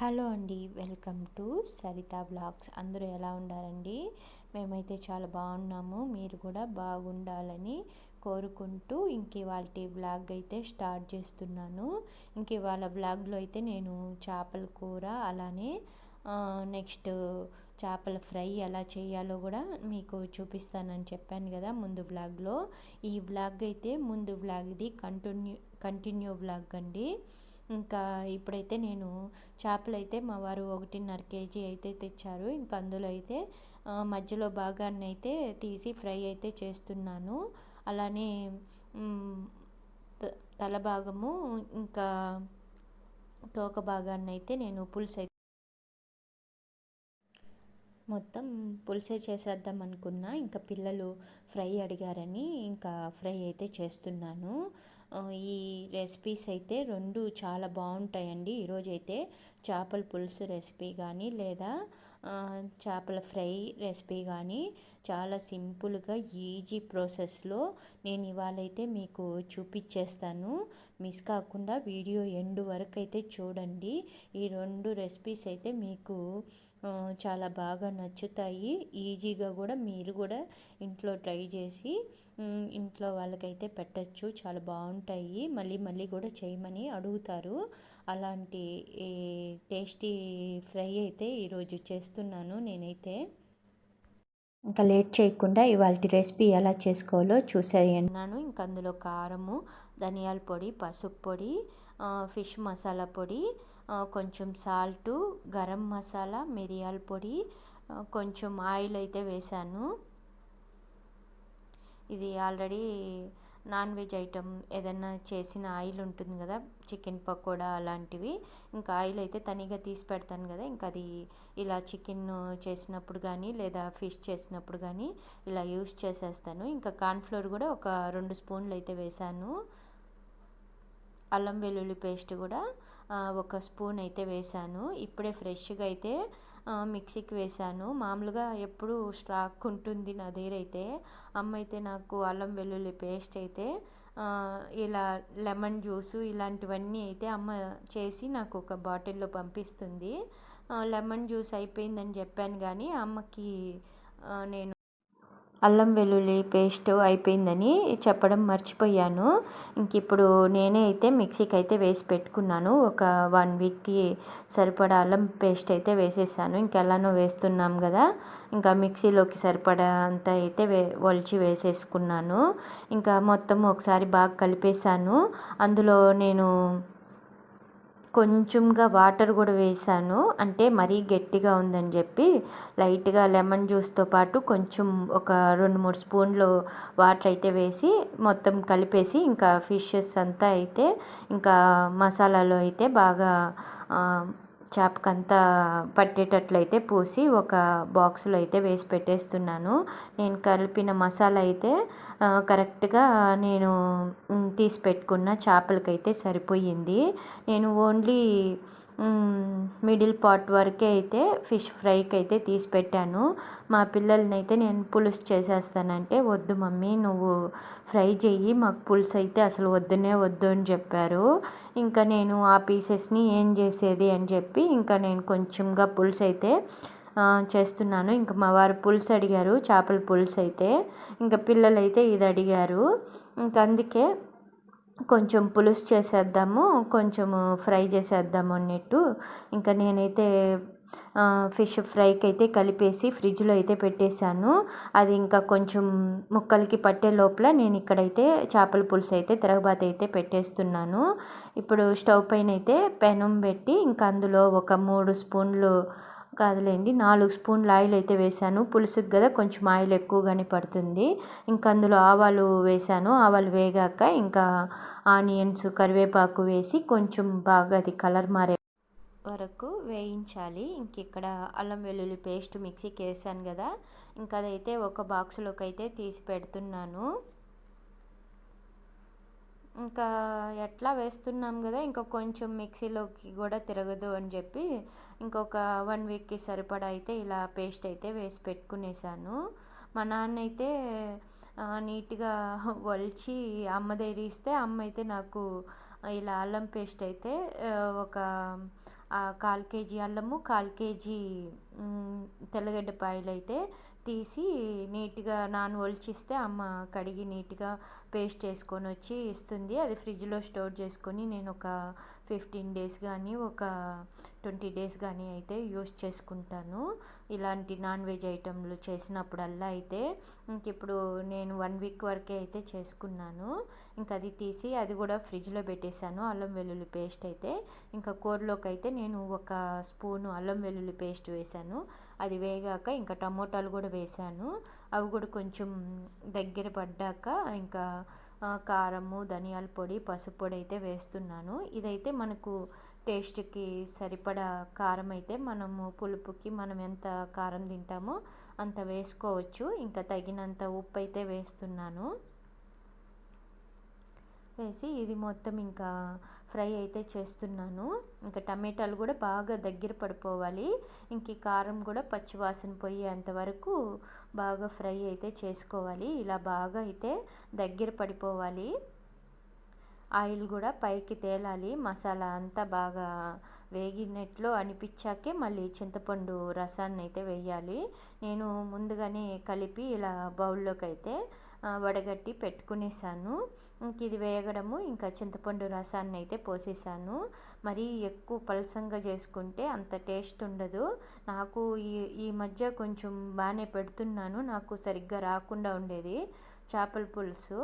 Hello అండి welcome to Saritha blogs. అందరూ ఎలా ఉండారండి? మేమైతే చాలా బాగున్నాము. మీరు కూడా బాగుండాలని కోరుకుంటూ ఇంక ఇవాళ బ్లాగ్ అయితే స్టార్ట్ చేస్తున్నాను. ఇంక ఇవాళ బ్లాగ్లో అయితే నేను చేపల కూర అలానే నెక్స్ట్ చేపల ఫ్రై ఎలా చేయాలో కూడా మీకు చూపిస్తానని చెప్పాను కదా ముందు బ్లాగ్లో. ఈ బ్లాగ్ అయితే ముందు బ్లాగ్ ఇది కంటిన్యూ కంటిన్యూ బ్లాగ్ అండి. ఇంకా ఇప్పుడైతే నేను చేపలు అయితే మా వారు ఒకటిన్నర కేజీ అయితే తెచ్చారు. ఇంకా అందులో అయితే మధ్యలో భాగాన్ని అయితే తీసి ఫ్రై అయితే చేస్తున్నాను. అలానే తల భాగము ఇంకా తోక భాగాన్ని అయితే నేను పులుసు అయితే మొత్తం పులుసే చేసేద్దాం అనుకున్నా. ఇంకా పిల్లలు ఫ్రై అడిగారని ఇంకా ఫ్రై అయితే చేస్తున్నాను. ఈ రెసిపీస్ అయితే రెండు చాలా బాగుంటాయండి. ఈరోజైతే చేపల పులుసు రెసిపీ కానీ లేదా చేపల ఫ్రై రెసిపీ కానీ చాలా సింపుల్గా ఈజీ ప్రాసెస్లో నేను ఇవాళైతే మీకు చూపించేస్తాను మిస్ కాకుండా వీడియో ఎండు వరకు అయితే చూడండి. ఈ రెండు రెసిపీస్ అయితే మీకు చాలా బాగా నచ్చుతాయి. ఈజీగా కూడా మీరు కూడా ఇంట్లో ట్రై చేసి ఇంట్లో వాళ్ళకైతే పెట్టచ్చు. చాలా బాగుంటాయి. మళ్ళీ మళ్ళీ కూడా చేయమని అడుగుతారు. అలాంటి టేస్టీ ఫ్రై అయితే ఈరోజు చేస్తాను. చేస్తున్నాను నేనైతే. ఇంకా లేట్ చేయకుండా ఇవాళ రెసిపీ ఎలా చేసుకోవాలో చూసేయన్నాను ఇంకా అందులో కారము ధనియాల పొడి పసుపు పొడి ఫిష్ మసాలా పొడి కొంచెం సాల్టు గరం మసాలా మిరియాల పొడి కొంచెం ఆయిల్ అయితే వేశాను. ఇది ఆల్రెడీ నాన్ వెజ్ ఐటమ్ ఏదైనా చేసిన ఆయిల్ ఉంటుంది కదా చికెన్ పకోడా అలాంటివి. ఇంకా ఆయిల్ అయితే తనిగా తీసి పెడతాను కదా ఇంకా అది ఇలా చికెన్ చేసినప్పుడు కానీ లేదా ఫిష్ చేసినప్పుడు కానీ ఇలా యూస్ చేసేస్తాను. ఇంకా కార్న్ఫ్లోర్ కూడా ఒక రెండు స్పూన్లు అయితే వేసాను. అల్లం వెల్లుల్లి పేస్ట్ కూడా ఒక స్పూన్ అయితే వేసాను. ఇప్పుడే ఫ్రెష్గా అయితే మిక్సీకి వేసాను మామూలుగా ఎప్పుడు స్టాక్ ఉంటుంది నా దగ్గర అయితే. అమ్మ అయితే నాకు అల్లం వెల్లుల్లి పేస్ట్ అయితే ఇలా లెమన్ జ్యూసు ఇలాంటివన్నీ అయితే అమ్మ చేసి నాకు ఒక బాటిల్లో పంపిస్తుంది. లెమన్ జ్యూస్ అయిపోయిందని చెప్పాను కానీ అమ్మకి నేను అల్లం వెల్లుల్లి పేస్ట్ అయిపోయిందని చెప్పడం మర్చిపోయాను. ఇంక ఇప్పుడు నేనే అయితే మిక్సీకి అయితే వేసి పెట్టుకున్నాను. ఒక వన్ వీక్కి సరిపడా అల్లం పేస్ట్ అయితే వేసేసాను. ఇంకెలానో వేస్తున్నాం కదా ఇంకా మిక్సీలోకి సరిపడా అంత అయితే వే ఒలిచి వేసేసుకున్నాను. ఇంకా మొత్తం ఒకసారి బాగా కలిపేశాను. అందులో నేను కొంచెంగా వాటర్ కూడా వేసాను. అంటే మరీ గట్టిగా ఉందని చెప్పి లైట్గా లెమన్ జ్యూస్తో పాటు కొంచెం ఒక రెండు మూడు స్పూన్లు వాటర్ అయితే వేసి మొత్తం కలిపేసి ఇంకా ఫిషెస్ అంతా అయితే ఇంకా మసాలాలో అయితే బాగా చేపకంతా పట్టేటట్లయితే పూసి ఒక బాక్స్లో అయితే వేసి పెట్టేస్తున్నాను. నేను కలిపిన మసాలా అయితే కరెక్ట్గా నేను తీసి పెట్టుకున్న చేపలకైతే సరిపోయింది. నేను ఓన్లీ మిడిల్ పార్ట్ వరకే అయితే ఫిష్ ఫ్రైకి అయితే తీసి పెట్టాను. మా పిల్లల్ని అయితే నేను పులుసు చేసేస్తానంటే వద్దు మమ్మీ నువ్వు ఫ్రై చెయ్యి మాకు పులుసు అయితే అసలు వద్దునే వద్దు అని చెప్పారు. ఇంకా నేను ఆ పీసెస్ని ఏం చేసేది అని చెప్పి ఇంకా నేను కొంచెంగా పులుసు అయితే చేస్తున్నాను. ఇంకా మా వారు పులుసు అడిగారు చేపల పులుసు అయితే. ఇంకా పిల్లలు అయితే ఇది అడిగారు. ఇంకా అందుకే కొంచెం పులుసు చేసేద్దాము కొంచెము ఫ్రై చేసేద్దాము అన్నట్టు. ఇంకా నేనైతే ఫిష్ ఫ్రైకి అయితే కలిపేసి ఫ్రిడ్జ్లో అయితే పెట్టేశాను. అది ఇంకా కొంచెం ముక్కలకి పట్టే లోపల నేను ఇక్కడైతే చేపల పులుసు అయితే తిరగబాత అయితే పెట్టేస్తున్నాను. ఇప్పుడు స్టవ్ పైన అయితే పెనం పెట్టి ఇంకా అందులో ఒక మూడు స్పూన్లు కాదులేండి. నాలుగు స్పూన్లు ఆయిల్ అయితే వేసాను పులుసుకి కదా కొంచెం ఆయిల్ ఎక్కువగానే పడుతుంది. ఇంకా అందులో ఆవాలు వేసాను ఆవాలు వేగాక ఇంకా ఆనియన్స్ కరివేపాకు వేసి కొంచెం బాగా అది కలర్ మారే వరకు వేయించాలి. ఇంక ఇక్కడ అల్లం వెల్లుల్లి పేస్ట్ మిక్సీకి వేసాను కదా ఇంకా అదైతే ఒక బాక్స్లోకి అయితే తీసి పెడుతున్నాను. ఇంకా ఎట్లా వేస్తున్నాం కదా ఇంకా కొంచెం మిక్సీలోకి కూడా తిరగదు అని చెప్పి ఇంకొక వన్ వీక్కి సరిపడా అయితే ఇలా పేస్ట్ అయితే వేసి పెట్టుకునేసాను. మా నాన్న అయితే నీట్గా వలిచి అమ్మ దగ్గర ఇస్తే అమ్మ అయితే నాకు ఇలా అల్లం పేస్ట్ అయితే ఒక కాల్ కేజీ అల్లము కాల్ కేజీ తెల్లగడ్డ పాయలు అయితే తీసి నీట్గా నాన్న ఒలిచిస్తే అమ్మ కడిగి నీట్గా పేస్ట్ చేసుకొని వచ్చి ఇస్తుంది. అది ఫ్రిడ్జ్లో స్టోర్ చేసుకొని నేను ఒక ఫిఫ్టీన్ డేస్ కానీ ఒక ట్వంటీ డేస్ కానీ అయితే యూస్ చేసుకుంటాను. ఇలాంటి నాన్ వెజ్ ఐటెంలు చేసినప్పుడల్లా అయితే ఇంక ఇప్పుడు నేను వన్ వీక్ వరకే అయితే చేసుకున్నాను. ఇంకా అది తీసి అది కూడా ఫ్రిడ్జ్లో పెట్టేశాను అల్లం వెల్లుల్లి పేస్ట్ అయితే. ఇంకా కూరలోకి అయితే నేను ఒక స్పూను అల్లం వెల్లుల్లి పేస్ట్ వేశాను. అది వేగాక ఇంకా టమోటాలు కూడా వేశాను. అవి కూడా కొంచెం దగ్గర పడ్డాక ఇంకా కారము ధనియాల పొడి పసుపు పొడి అయితే వేస్తున్నాను. ఇదైతే మనకు టేస్ట్కి సరిపడా కారం అయితే మనము పులుపుకి మనం ఎంత కారం తింటామో అంత వేసుకోవచ్చు. ఇంకా తగినంత ఉప్పు అయితే వేస్తున్నాను. వేసి ఇది మొత్తం ఇంకా ఫ్రై అయితే చేస్తున్నాను. ఇంకా టమాటాలు కూడా బాగా దగ్గర పడిపోవాలి. ఇంక కారం కూడా పచ్చివాసన పోయేంత వరకు బాగా ఫ్రై అయితే చేసుకోవాలి. ఇలా బాగా అయితే దగ్గర పడిపోవాలి. ఆయిల్ కూడా పైకి తేలాలి. మసాలా అంతా బాగా వేగినట్లు అనిపించాకే మళ్ళీ చింతపండు రసాన్ని అయితే వేయాలి. నేను ముందుగానే కలిపి ఇలా బౌల్లోకి అయితే వడగట్టి పెట్టుకునేసాను. ఇంక ఇది వేగడము ఇంకా చింతపండు రసాన్ని అయితే పోసేసాను. మరీ ఎక్కువ పలసంగా చేసుకుంటే అంత టేస్ట్ ఉండదు. నాకు ఈ ఈ మధ్య కొంచెం బాగానే పెడుతున్నాను. నాకు సరిగ్గా రాకుండా ఉండేది చేపల పులుసు.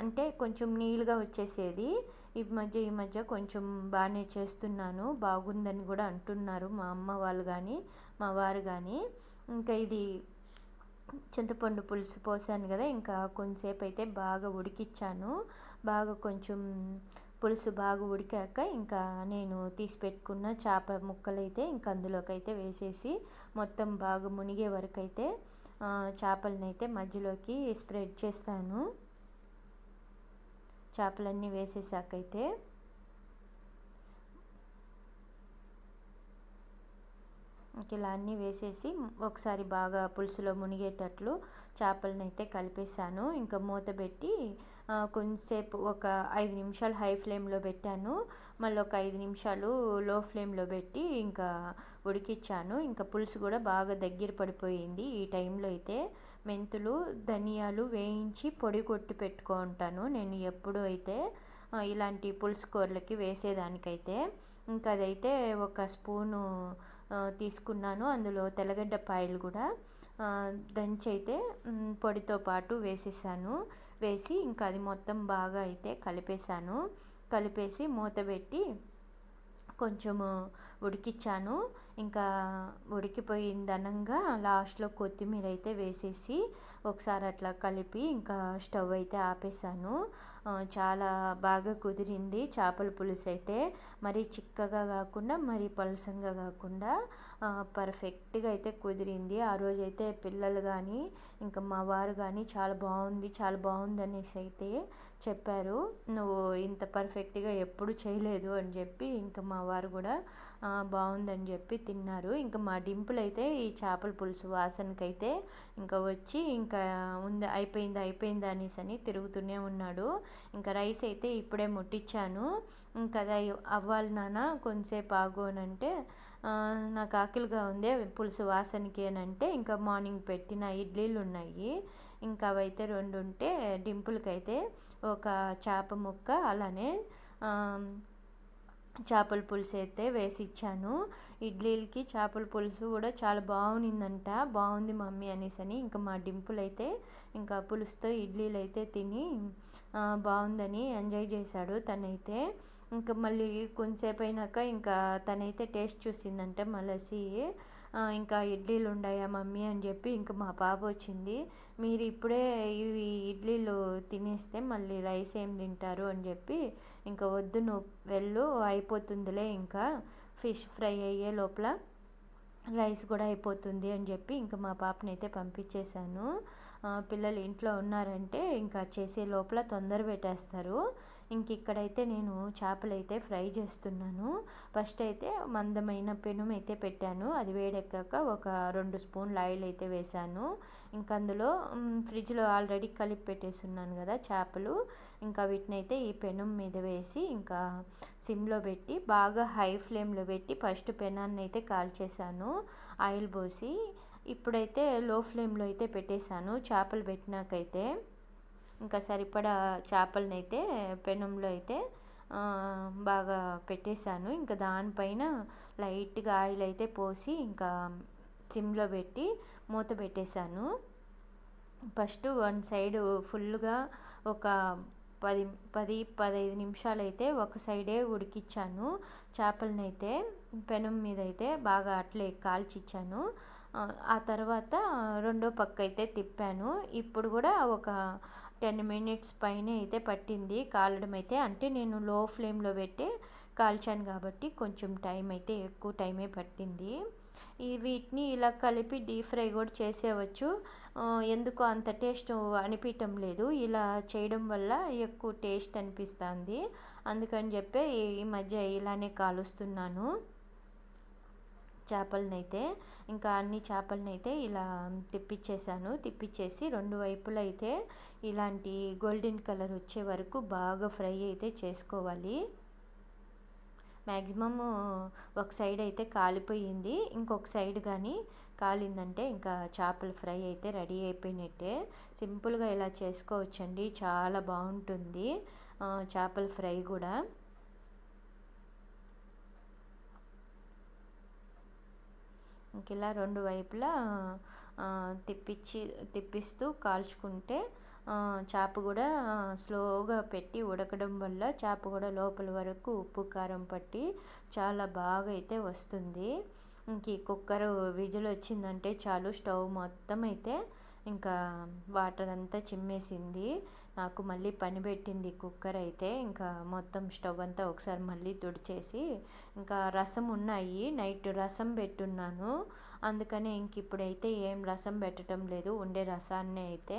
అంటే కొంచెం నీళ్ళుగా వచ్చేసేది. ఈ మధ్య ఈ మధ్య కొంచెం బాగానే చేస్తున్నాను. బాగుందని కూడా అంటున్నారు మా అమ్మ వాళ్ళు కానీ మా వారు కానీ. ఇంకా ఇది చింతపండు పులుసు పోసాను కదా ఇంకా కొంచెంసేపు అయితే బాగా ఉడికిచ్చాను. బాగా కొంచెం పులుసు బాగా ఉడికాక ఇంకా నేను తీసి పెట్టుకున్న చేప ముక్కలు అయితే ఇంకా అందులోకి అయితే వేసేసి మొత్తం బాగా మునిగే వరకు అయితే చేపలను అయితే మధ్యలోకి స్ప్రెడ్ చేస్తాను. చేపలన్నీ వేసేసాకైతే. ఇలా అన్నీ వేసేసి ఒకసారి బాగా పులుసులో మునిగేటట్లు చేపలను అయితే కలిపేసాను ఇంకా మూత పెట్టి కొంచెంసేపు ఒక ఐదు నిమిషాలు హై ఫ్లేమ్లో పెట్టాను. మళ్ళీ ఒక ఐదు నిమిషాలు లో ఫ్లేమ్లో పెట్టి ఇంకా ఉడికిచ్చాను. ఇంకా పులుసు కూడా బాగా దగ్గర పడిపోయింది. ఈ టైంలో అయితే మెంతులు ధనియాలు వేయించి పొడి కొట్టి పెట్టుకుంటాను నేను ఎప్పుడు అయితే ఇలాంటి పులుసు కూరలకి వేసేదానికైతే. ఇంకా అదైతే ఒక స్పూను తీసుకున్నాను. అందులో తెల్లగడ్డ పాయలు కూడా దంచి అయితే పొడితో పాటు వేసేసాను. వేసి ఇంకా అది మొత్తం బాగా అయితే కలిపేశాను. కలిపేసి మూత పెట్టి కొంచెము ఉడికిచ్చాను. ఇంకా ఉడికిపోయింది అనంగా లాస్ట్లో కొత్తిమీర అయితే వేసేసి ఒకసారి అట్లా కలిపి ఇంకా స్టవ్ అయితే ఆపేసాను చాలా బాగా కుదిరింది చేపల పులుసు అయితే. మరి చిక్కగా కాకుండా మరి పలసంగా కాకుండా పర్ఫెక్ట్గా అయితే కుదిరింది. ఆ రోజు అయితే పిల్లలు కానీ ఇంకా మా వారు కానీ చాలా బాగుంది చాలా బాగుంది అనేసి అయితే చెప్పారు. నువ్వు ఇంత పర్ఫెక్ట్గా ఎప్పుడు చేయలేదు అని చెప్పి ఇంకా మా వారు కూడా బాగుందని చెప్పి తిన్నారు. ఇంకా మా డింపుల్ అయితే ఈ చేపల పులుసు వాసనకైతే ఇంకా వచ్చి ఇంకా ఉంది అయిపోయింది అయిపోయింది అనేసి అని తిరుగుతూనే ఉన్నాడు. ఇంకా రైస్ అయితే ఇప్పుడే ముట్టించాను ఇంకా అది అవ్వాలి నాన్న కొంచెంసేపు ఆగు అని అంటే నాకు ఆకలిగా ఉంది పులుసు వాసనకి అని అంటే ఇంకా మార్నింగ్ పెట్టిన ఇడ్లీలు ఉన్నాయి. ఇంకా అవైతే రెండు ఉంటే డింపుల్కి అయితే ఒక చేప ముక్క అలానే చేపల పులుసు అయితే వేసి ఇచ్చాను ఇడ్లీలకి చేపల పులుసు కూడా చాలా బాగునిందంట. బాగుంది మమ్మీ అనేసి అని ఇంకా మా డింపుల్ అయితే ఇంకా పులుసుతో ఇడ్లీలు అయితే తిని బాగుందని ఎంజాయ్ చేశాడు తనైతే. ఇంకా మళ్ళీ కొంచెంసేపు అయినాక ఇంకా తనైతే టేస్ట్ చూసిందంట మలసి. ఇంకా ఇడ్లీలు ఉన్నాయా మమ్మీ అని చెప్పి ఇంకా మా పాప వచ్చింది. మీరు ఇప్పుడే ఇవి ఇడ్లీలు తినేస్తే మళ్ళీ రైస్ ఏం తింటారు అని చెప్పి ఇంకా వద్దు నువ్వు వెళ్ళు అయిపోతుందిలే ఇంకా. ఫిష్ ఫ్రై అయ్యే లోపల రైస్ కూడా అయిపోతుంది అని చెప్పి ఇంకా మా పాపని అయితే పంపించేశాను. పిల్లలు ఇంట్లో ఉన్నారంటే ఇంకా చేసే లోపల తొందర పెట్టేస్తారు. ఇంక ఇక్కడైతే నేను చేపలు అయితే ఫ్రై చేస్తున్నాను. ఫస్ట్ అయితే మందమైన పెనుం అయితే పెట్టాను. అది వేడెక్కాక ఒక రెండు స్పూన్లు ఆయిల్ అయితే వేశాను. ఇంకా అందులో ఫ్రిడ్జ్లో ఆల్రెడీ కలిపి పెట్టేస్తున్నాను కదా చేపలు. ఇంకా వీటిని అయితే ఈ పెనుం మీద వేసి ఇంకా సిమ్లో పెట్టి బాగా హై ఫ్లేమ్లో పెట్టి ఫస్ట్ పెనాన్ని అయితే కాల్చేసాను ఆయిల్ పోసి ఇప్పుడైతే లో ఫ్లేమ్లో అయితే పెట్టేశాను చేపలు పెట్టినాకైతే. ఇంకా సరిపడా చేపలనైతే పెనంలో అయితే బాగా పెట్టేశాను. ఇంకా దానిపైన లైట్గా ఆయిల్ అయితే పోసి ఇంకా సిమ్లో పెట్టి మూత పెట్టేశాను. ఫస్ట్ వన్ సైడ్ ఫుల్గా ఒక పది పది పదహైదు నిమిషాలు అయితే ఒక సైడే ఉడికిచ్చాను చేపలనైతే. పెనం మీద అయితే బాగా అట్లే కాల్చిచ్చాను. ఆ తర్వాత రెండో పక్క అయితే తిప్పాను. ఇప్పుడు కూడా ఒక టెన్ మినిట్స్ పైన అయితే పట్టింది. కాలడం అయితే అంటే నేను లో ఫ్లేమ్లో పెట్టి కాల్చాను కాబట్టి కొంచెం టైం అయితే ఎక్కువ టైమే పట్టింది. ఈ వీటిని ఇలా కలిపి డీప్ ఫ్రై కూడా చేసేవచ్చు ఎందుకు అంత టేస్ట్ అనిపించటం లేదు. ఇలా చేయడం వల్ల ఎక్కువ టేస్ట్ అనిపిస్తుంది. అందుకని చెప్పి ఈ మధ్య ఇలానే కాలుస్తున్నాను. చేపలనైతే ఇంకా అన్ని చేపలనైతే ఇలా తిప్పిచ్చేసాను. తిప్పించేసి రెండు వైపులు అయితే ఇలాంటి గోల్డెన్ కలర్ వచ్చే వరకు బాగా ఫ్రై అయితే చేసుకోవాలి. మ్యాక్సిమమ్ ఒక సైడ్ అయితే కాలిపోయింది. ఇంకొక సైడ్ కానీ కాలిందంటే ఇంకా చేపల ఫ్రై అయితే రెడీ అయిపోయినట్టే. సింపుల్గా ఇలా చేసుకోవచ్చండి. చాలా బాగుంటుంది చేపల ఫ్రై కూడా. ఇలా రెండు వైపులా తిప్పించి తిప్పిస్తూ కాల్చుకుంటే చేప కూడా స్లోగా పెట్టి ఉడకడం వల్ల చేప కూడా లోపల వరకు ఉప్పు కారం పట్టి చాలా బాగా అయితే వస్తుంది. ఇంక ఈ కుక్కర్ విజిల్ వచ్చిందంటే చాలు స్టవ్ మొత్తం అయితే ఇంకా వాటర్ అంతా చిమ్మేసింది. నాకు మళ్ళీ పని పెట్టింది కుక్కర్ అయితే. ఇంకా మొత్తం స్టవ్ అంతా ఒకసారి మళ్ళీ తుడిచేసి ఇంకా రసం ఉన్నాయి. నైట్ రసం పెట్టున్నాను. అందుకనే ఇంక ఇప్పుడైతే ఏం రసం పెట్టడం లేదు. ఉండే రసాన్ని అయితే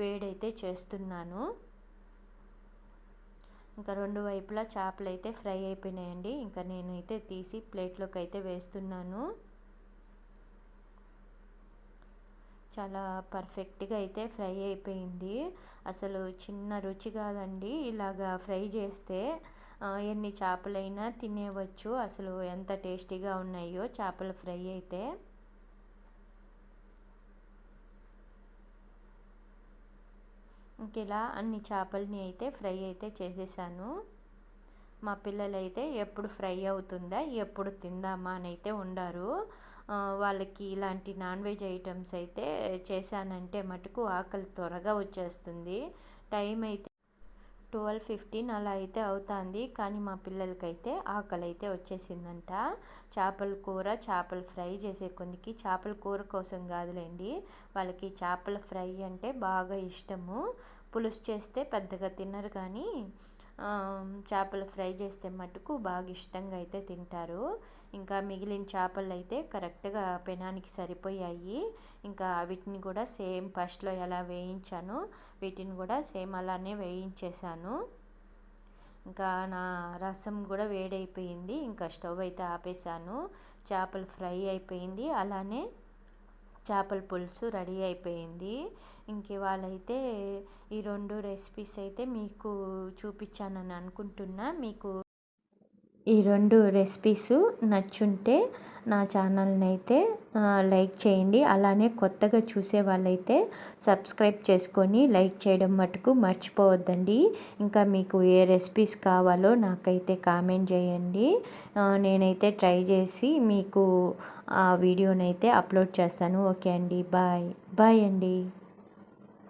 వేడైతే చేస్తున్నాను. ఇంకా రెండు వైపులా చేపలు అయితే ఫ్రై అయిపోయినాయండి. ఇంకా నేనైతే తీసి ప్లేట్లోకి అయితే వేస్తున్నాను. చాలా పర్ఫెక్ట్గా అయితే ఫ్రై అయిపోయింది. అసలు చిన్న రుచి కాదండి. ఇలాగా ఫ్రై చేస్తే ఎన్ని చేపలైనా తినేవచ్చు. అసలు ఎంత టేస్టీగా ఉన్నాయో చేపల ఫ్రై అయితే. ఇంక ఇలా అన్ని చేపల్ని అయితే ఫ్రై అయితే చేసేసాను. మా పిల్లలైతే ఎప్పుడు ఫ్రై అవుతుందా ఎప్పుడు తిందామా అని అయితే ఉండారు. వాళ్ళకి ఇలాంటి నాన్ వెజ్ ఐటమ్స్ అయితే చేశానంటే మటుకు ఆకలి త్వరగా వచ్చేస్తుంది. టైం అయితే ట్వెల్వ్ ఫిఫ్టీన్ అలా అయితే అవుతుంది. కానీ మా పిల్లలకైతే ఆకలి అయితే వచ్చేసిందంట. చేపల కూర చేపల ఫ్రై చేసే కొందికి చేపల కూర కోసం కాదులేండి. వాళ్ళకి చేపల ఫ్రై అంటే బాగా ఇష్టము. పులుసు చేస్తే పెద్దగా తినరు కానీ చేపలు ఫ్రై చేస్తే మటుకు బాగా ఇష్టంగా అయితే తింటారు. ఇంకా మిగిలిన చేపలు అయితే కరెక్ట్గా పెనానికి సరిపోయాయి. ఇంకా వీటిని కూడా సేమ్ ఫస్ట్లో ఎలా వేయించాను వీటిని కూడా సేమ్ అలానే వేయించేశాను. ఇంకా నా రసం కూడా వేడైపోయింది. ఇంకా స్టవ్ అయితే ఆపేసాను చేపలు ఫ్రై అయిపోయింది. అలానే చేపల పులుసు రెడీ అయిపోయింది. ఇంక ఇవాళైతే ఈ రెండు రెసిపీస్ అయితే మీకు చూపించానని అనుకుంటున్నా. మీకు ఈ రెండు రెసిపీస్ నచ్చుంటే నా ఛానల్ని అయితే లైక్ చేయండి. అలానే కొత్తగా చూసే వాళ్ళైతే సబ్స్క్రైబ్ చేసుకొని లైక్ చేయడం మటుకు మర్చిపోవద్దండి. ఇంకా మీకు ఏ రెసిపీస్ కావాలో నాకైతే కామెంట్ చేయండి. నేనైతే ట్రై చేసి మీకు ఆ వీడియోనైతే అప్లోడ్ చేస్తాను. ఓకే అండి. బాయ్. బాయ్ అండి.